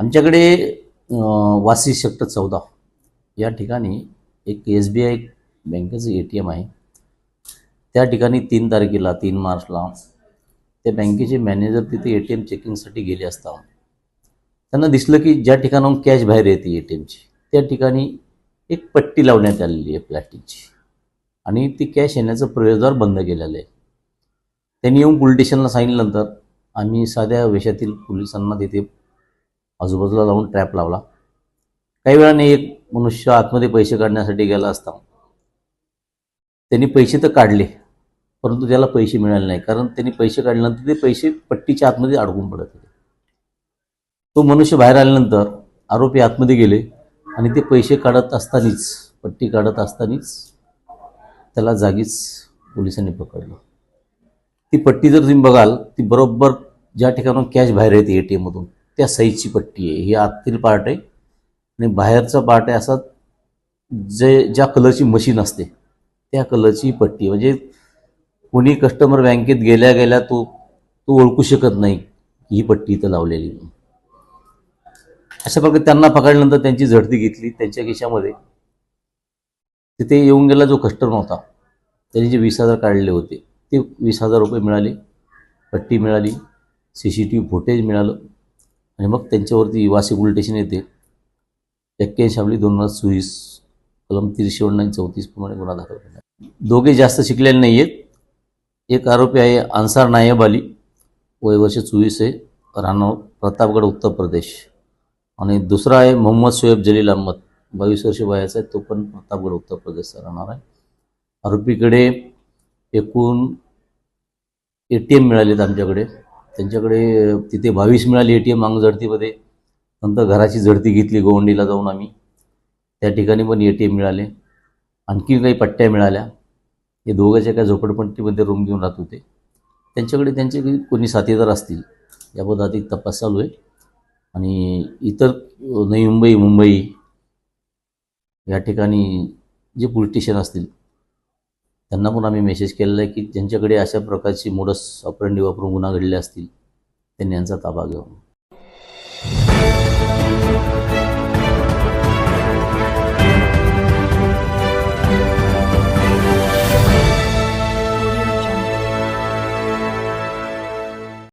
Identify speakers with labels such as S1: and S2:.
S1: आमच्याकडे वासी सेक्टर चौदा. या ठिकाणी एक एस बी आय बँकेचं ए टी एम आहे. त्या ठिकाणी तीन तारखेला तीन मार्चला त्या बँकेचे मॅनेजर तिथे ए टी एम चेकिंगसाठी गेले असता त्यांना दिसलं की ज्या ठिकाणाहून कॅश बाहेर येते ए टी एमची त्या ठिकाणी एक पट्टी लावण्यात आलेली आहे प्लॅस्टिकची. आणि ती कॅश येण्याचं प्रवेशद्वार बंद केलेलं आहे. त्यांनी येऊन पोलीस स्टेशनला सांगितल्यानंतर आम्ही साध्या वेशातील पोलिसांना तिथे आजूबाजूला लावून ट्रॅप लावला. काही वेळाने एक मनुष्य आतमध्ये पैसे काढण्यासाठी गेला असता त्यांनी पैसे तर काढले परंतु त्याला पैसे मिळाले नाही. कारण त्यांनी पैसे काढल्यानंतर ते पैसे पट्टीच्या आतमध्ये अडकून पडत होते. तो मनुष्य बाहेर आल्यानंतर आरोपी आतमध्ये गेले आणि ते पैसे काढत असतानाच पट्टी काढत असतानाच त्याला जागीच पोलिसांनी पकडलं. ती पट्टी जर तुम्ही बघाल ती बरोबर ज्या ठिकाणून कॅश बाहेर येते ए टी एममधून त्या साईजची पट्टी आहे. ही आतील पार्ट आहे आणि बाहेरचा पार्ट आहे असा जे ज्या कलरची मशीन असते त्या कलरची पट्टी आहे. म्हणजे कोणी कस्टमर बँकेत गेल्या गेल्या तो तो ओळखू शकत नाही ही पट्टी इथं लावलेली. अशा प्रकारे त्यांना पकडल्यानंतर त्यांची झडती घेतली. त्यांच्या खिशामध्ये तिथे येऊन गेला जो कस्टमर होता. त्यांनी जे वीस हजार काढले होते ते वीस हजार रुपये मिळाले. पट्टी मिळाली C C T V footage मिळालं. आणि मग त्यांच्यावरती वासिक उलटेशन येते. एक्क्याऐंशी आपली दोन हजार चोवीस कलम तीनशे नाईन चौतीस प्रमाणे गुन्हा दाखल करण्यात दोघे जास्त शिकलेले नाही आहेत एक आरोपी आहे अन्सार नायब अली. वय वर्ष चोवीस आहे. राहणार प्रतापगड उत्तर प्रदेश. आणि दुसरा आहे मोहम्मद शोएब जलील अहमद. बावीस वर्ष वयाचा आहे. तो पण प्रतापगड उत्तर प्रदेशचा राहणार आहे. आरोपीकडे एकूण ए टी एम मिळालेत आमच्याकडे. त्यांच्याकडे तिथे बावीस मिळाली ए टी एम अंगझडतीमध्ये नंतर घराची झडती घेतली गोवंडीला जाऊन आम्ही. त्या ठिकाणी पण ए टी एम मिळाले. आणखी काही पट्ट्या मिळाल्या. हे दोघांच्या काय झोपडपट्टीमध्ये रूम घेऊन राहत होते. त्यांच्याकडे त्यांचे काही कोणी साथीदार असतील याबद्दल अधिक तपास चालू आहे. आणि इतर नवी मुंबई मुंबई या ठिकाणी जे पोलीस स्टेशन असतील त्यांना पण आम्ही मेसेज केलेला आहे की ज्यांच्याकडे अशा प्रकारची मोडस ऑपरेंडी वापरून गुन्हा घडले असतील त्यांनी यांचा ताबा घ्यावा.